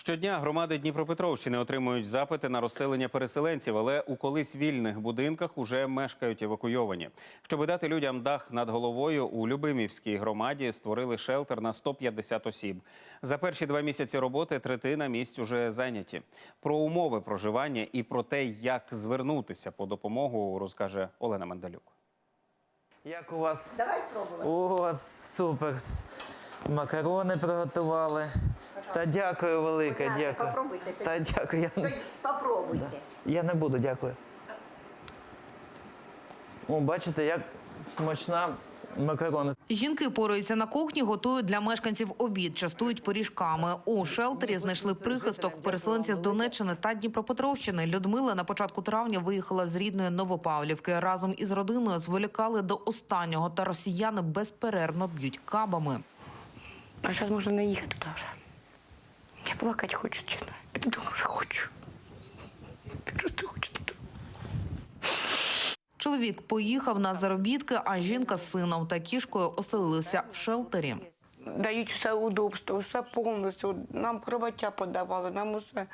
Щодня громади Дніпропетровщини отримують запити на розселення переселенців, але у колись вільних будинках уже мешкають евакуйовані. Щоби дати людям дах над головою, у Любимівській громаді створили шелтер на 150 осіб. За перші два місяці роботи третина місць уже зайняті. Про умови проживання і про те, як звернутися по допомогу, розкаже Олена Мандалюк. Як у вас? Давай пробувати. О, супер. Макарони приготували. Та дякую велике, Будь ласка, дякую. попробуйте. Та дякую. Я, Тоді Попробуйте. я не буду, дякую. О, бачите, як смачна макарони. Жінки пораються на кухні, готують для мешканців обід, частують пиріжками. У шелтері знайшли прихисток переселенці з Донеччини та Дніпропетровщини. Людмила на початку травня виїхала з рідної Новопавлівки. Разом із родиною зволікали до останнього, та росіяни безперервно б'ють кабами. А зараз можна не їхати туди вже. Я плакати хочу, чесно. Я додому вже хочу. Просто хочу туди. Чоловік поїхав на заробітки, а жінка з сином та кішкою оселилися в шелтері. Дають все удобство, все повністю. Нам кроваття подавали, нам усе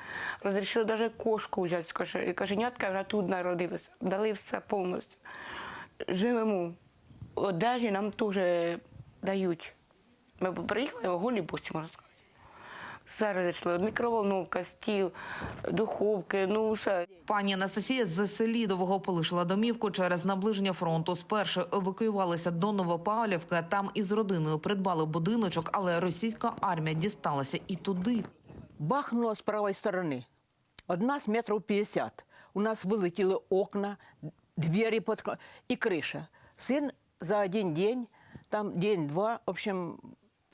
розрішили навіть кошку взяти. Каже, коженятка вже тут народилася. Дали все повністю. Живемо. Одежі нам теж дають. Ми приїхали в голі босі, можна сказати. Все розійшло. Мікроволновка, стіл, духовки, ну все. Пані Анастасія з Селідового полишила домівку через наближення фронту. Спершу евакуювалися до Новопавлівки. Там із родиною придбали будиночок, але російська армія дісталася і туди. бахнуло с правой стороны. От нас метров 50. У нас вылетели окна, двери под... и крыша. Сын за один день, там день-два, в общем,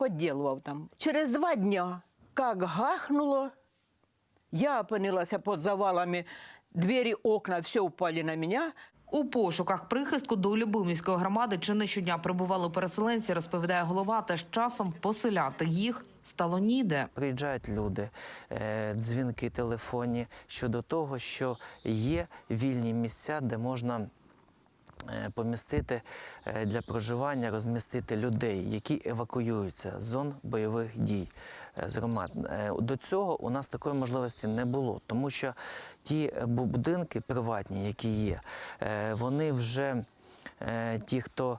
подделывал там. Через два дня, как гахнуло, я опинилась под завалами, двери, окна, все упали на меня. У пошуках прихистку до Любимівської громади чи не щодня прибували переселенці, розповідає голова. Та з часом поселяти їх стало ніде. Приїжджають люди, е, дзвінки телефонні щодо того, що є вільні місця, де можна. Е, Помістити е, для проживання, розмістити людей, які евакуюються з зон бойових дій е, з громад. До цього у нас такої можливості не було, тому що ті будинки приватні, які є, вони вже ті, хто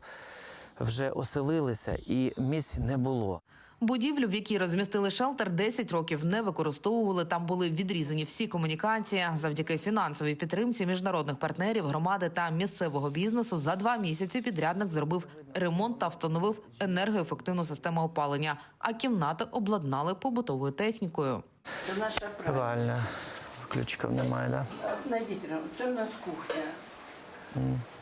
вже оселилися, і місць не було. Будівлю, в якій розмістили шелтер, 10 років не використовували. Там були відрізані всі комунікації. Завдяки фінансовій підтримці міжнародних партнерів, громади та місцевого бізнесу за два місяці підрядник зробив ремонт та встановив енергоефективну систему опалення. А кімнати обладнали побутовою технікою. Це наша правда. Правильно, ключиків немає, да? Знайдіть, це в нас кухня.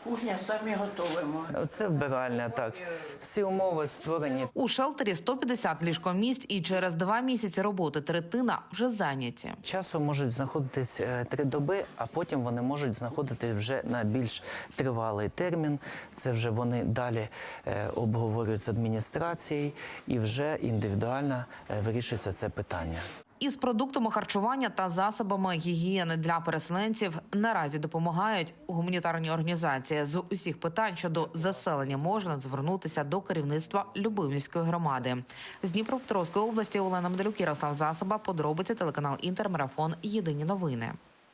Кухня самі готуємо. Це вбиральня, так. Всі умови створені. У шелтері 150 ліжкомісць, і через два місяці роботи третина вже зайняті. Часом можуть знаходитись е, три доби, а потім вони можуть знаходитись вже на більш тривалий термін. Це вже вони далі е, обговорюють з адміністрацією і вже індивідуально е, вирішується це питання. Із продуктами харчування та засобами гігієни для переселенців наразі допомагають гуманітарні організації. З усіх питань щодо заселення можна звернутися до керівництва Любимівської громади. З Дніпропетровської області Олена Медалюк, Ярослав Засоба, подробиці телеканал Інтермарафон. Єдині новини.